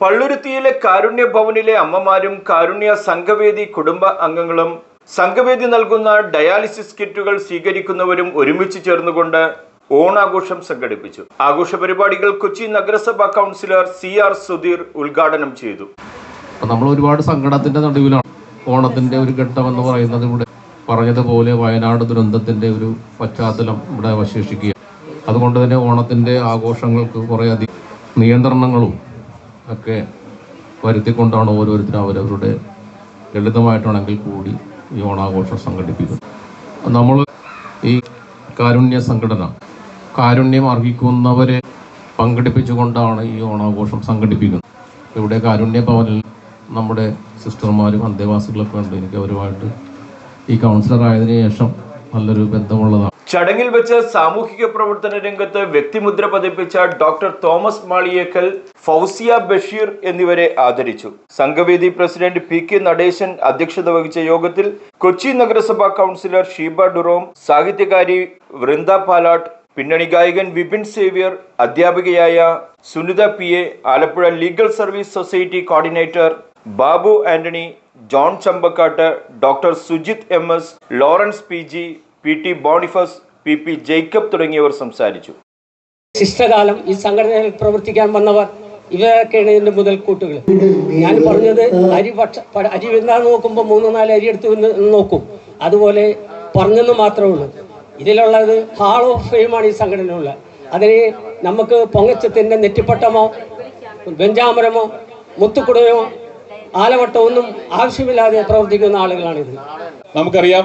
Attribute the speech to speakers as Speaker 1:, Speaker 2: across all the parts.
Speaker 1: പള്ളുരുത്തിയിലെ കാരുണ്യ ഭവനിലെ അമ്മമാരും കാരുണ്യ സംഘവേദി കുടുംബ അംഗങ്ങളും സംഘവേദി നൽകുന്ന ഡയാലിസിസ് കിറ്റുകൾ സ്വീകരിക്കുന്നവരും ഒരുമിച്ച് ചേർന്നുകൊണ്ട് ഓണാഘോഷം സംഘടിപ്പിച്ചു. ആഘോഷ പരിപാടികൾ കൊച്ചി നഗരസഭാ കൗൺസിലർ സി ആർ സുധീർ ഉദ്ഘാടനം ചെയ്തു.
Speaker 2: നമ്മൾ ഒരുപാട് സങ്കടത്തിന്റെ നടുവിലാണ് ഓണത്തിന്റെ ഒരു ഘട്ടം എന്ന് പറയുന്നത് ഇവിടെ പറഞ്ഞതുപോലെ വയനാട് ദുരന്തത്തിന്റെ ഒരു പശ്ചാത്തലം ഇവിടെ അവശേഷിക്കുക അതുകൊണ്ട് തന്നെ ഓണത്തിന്റെ ആഘോഷങ്ങൾക്ക് കുറേയധികം നിയന്ത്രണങ്ങളും ഒക്കെ വരുത്തിക്കൊണ്ടാണ് ഓരോരുത്തരും അവരവരുടെ ലളിതമായിട്ടാണെങ്കിൽ കൂടി ഈ ഓണാഘോഷം സംഘടിപ്പിക്കുന്നത്. നമ്മൾ ഈ കാരുണ്യ സംഘടന കാരുണ്യം അർഹിക്കുന്നവരെ പങ്കെടുപ്പിച്ചുകൊണ്ടാണ് ഈ ഓണാഘോഷം സംഘടിപ്പിക്കുന്നത്. ഇവിടെ കാരുണ്യ ഭവനിൽ നമ്മുടെ സിസ്റ്റർമാരും അന്തേവാസികളൊക്കെ ഉണ്ട്. എനിക്ക് അവരുമായിട്ട് ഈ കൗൺസിലർ ആയതിനു ശേഷം നല്ലൊരു ബന്ധമുള്ളതാണ്.
Speaker 1: ചടങ്ങിൽ വെച്ച് സാമൂഹിക പ്രവർത്തന രംഗത്ത് വ്യക്തിമുദ്ര പതിപ്പിച്ച ഡോക്ടർ തോമസ് മാളിയേക്കൽ ഫൗസിയ ബഷീർ എന്നിവരെ ആദരിച്ചു. Sanghavedi president P K Nadesan അധ്യക്ഷത വഹിച്ച യോഗത്തിൽ കൊച്ചി നഗരസഭാ കൗൺസിലർ ഷീബ ഡുറോം സാഹിത്യകാരി വൃന്ദ പാലാട്ട് പിന്നണി ഗായകൻ വിപിൻ സേവ്യർ അധ്യാപികയായ Sunitha P A Alappuzha legal service society coordinator Babu Antony John Champakkattu doctor Sujith M S Lawrence P G P T Boniface P P Jacob തുടങ്ങിയവർ സംസാരിച്ചു.
Speaker 3: ശിഷ്ടകാലം ഈ സംഘടനയിൽ പ്രവർത്തിക്കാൻ വന്നവർ ഇവരൊക്കെയാണ് ഇതിന്റെ മുതൽക്കൂട്ടുകൾ ഞാൻ പറഞ്ഞത് അരി ഭക്ഷ അരി എന്താന്ന് നോക്കുമ്പോൾ മൂന്ന് നാല് അരി എടുത്ത് നോക്കും. അതുപോലെ പറഞ്ഞെന്ന് മാത്രമേ ഉള്ളൂ. ഇതിലുള്ളത് ഹാൾ ഓഫ് ഫെയിമാണ് ഈ സംഘടന ഉള്ളത് അതിന് നമുക്ക് പൊങ്ങച്ചത്തിന്റെ നെറ്റിപ്പട്ടമോ വെഞ്ചാമരമോ മുത്തുക്കുടയോ ആലവട്ടോ ഒന്നും ആവശ്യമില്ലാതെ പ്രവർത്തിക്കുന്ന ആളുകളാണിത്.
Speaker 4: നമുക്കറിയാം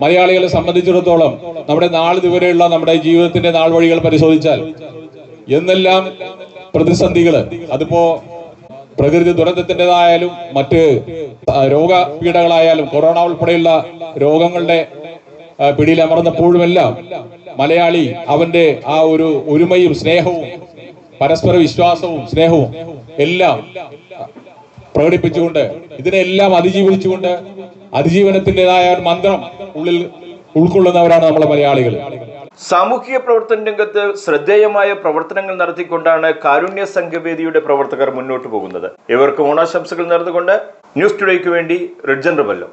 Speaker 4: മലയാളികളെ സംബന്ധിച്ചിടത്തോളം നമ്മുടെ നാളിതുവരെയുള്ള നമ്മുടെ ജീവിതത്തിന്റെ നാൾ വഴികൾ പരിശോധിച്ചാൽ എന്നെല്ലാം പ്രതിസന്ധികൾ അതിപ്പോ പ്രകൃതി ദുരന്തത്തിന്റെതായാലും മറ്റ് രോഗപീഠകളായാലും കൊറോണ ഉൾപ്പെടെയുള്ള രോഗങ്ങളുടെ പിടിയിലമർന്നപ്പോഴുമെല്ലാം മലയാളി അവന്റെ ആ ഒരു ഒരുമയും സ്നേഹവും പരസ്പര വിശ്വാസവും സ്നേഹവും എല്ലാം പ്രകടിപ്പിച്ചുകൊണ്ട് ഇതിനെല്ലാം അതിജീവിച്ചുകൊണ്ട് അതിജീവനത്തിന്റെതായ ഒരു മന്ത്രം ഉള്ളിൽ ഉൾക്കൊള്ളുന്നവരാണ് നമ്മളെ മലയാളികൾ.
Speaker 1: സാമൂഹിക പ്രവർത്തന രംഗത്ത് ശ്രദ്ധേയമായ പ്രവർത്തനങ്ങൾ നടത്തിക്കൊണ്ടാണ് കാരുണ്യ സംഘവേദിയുടെ പ്രവർത്തകർ മുന്നോട്ട് പോകുന്നത്. ഇവർക്ക് ഓണാശംസകൾ നേർന്നുകൊണ്ട് ന്യൂസ് ടുഡേക്ക് വേണ്ടി റിഡ്ജൻ റബല്ലോ.